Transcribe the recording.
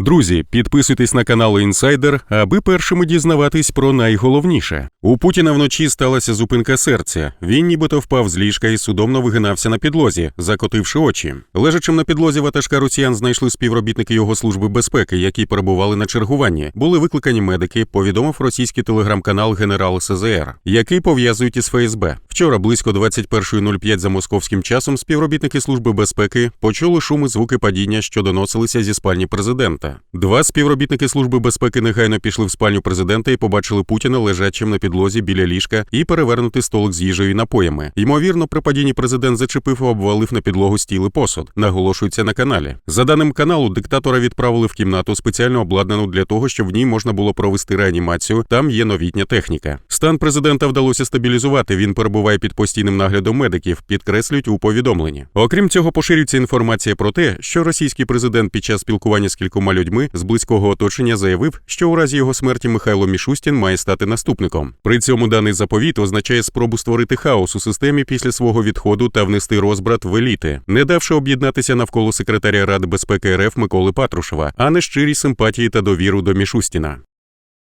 Друзі, підписуйтесь на канал Інсайдер, аби першими дізнаватись про найголовніше. У Путіна вночі сталася зупинка серця. Він нібито впав з ліжка і судомно вигинався на підлозі, закотивши очі. Лежачим на підлозі ватажка росіян знайшли співробітники його служби безпеки, які перебували на чергуванні. Були викликані медики. Повідомив російський телеграм-канал Генерал СЗР, який пов'язують із ФСБ. Вчора близько 21.05 за московським часом співробітники служби безпеки почули шуми звуки падіння, що доносилися зі спальні президента. Два співробітники служби безпеки негайно пішли в спальню президента і побачили Путіна лежачим на підлозі біля ліжка і перевернутий столик з їжею і напоями. Ймовірно, при падінні президент зачепив і обвалив на підлогу стіл і посуд. Наголошується на каналі. За даним каналу, диктатора відправили в кімнату спеціально обладнану для того, щоб в ній можна було провести реанімацію. Там є новітня техніка. Стан президента вдалося стабілізувати. Він перебуває під постійним наглядом медиків, підкреслюють у повідомленні. Окрім цього, поширюється інформація про те, що російський президент під час спілкування з кількома людьми з близького оточення заявив, що у разі його смерті Михайло Мішустін має стати наступником. При цьому даний заповіт означає спробу створити хаос у системі після свого відходу та внести розбрат в еліти, не давши об'єднатися навколо секретаря Ради безпеки РФ Миколи Патрушева, а не щирі симпатії та довіру до Мішустіна.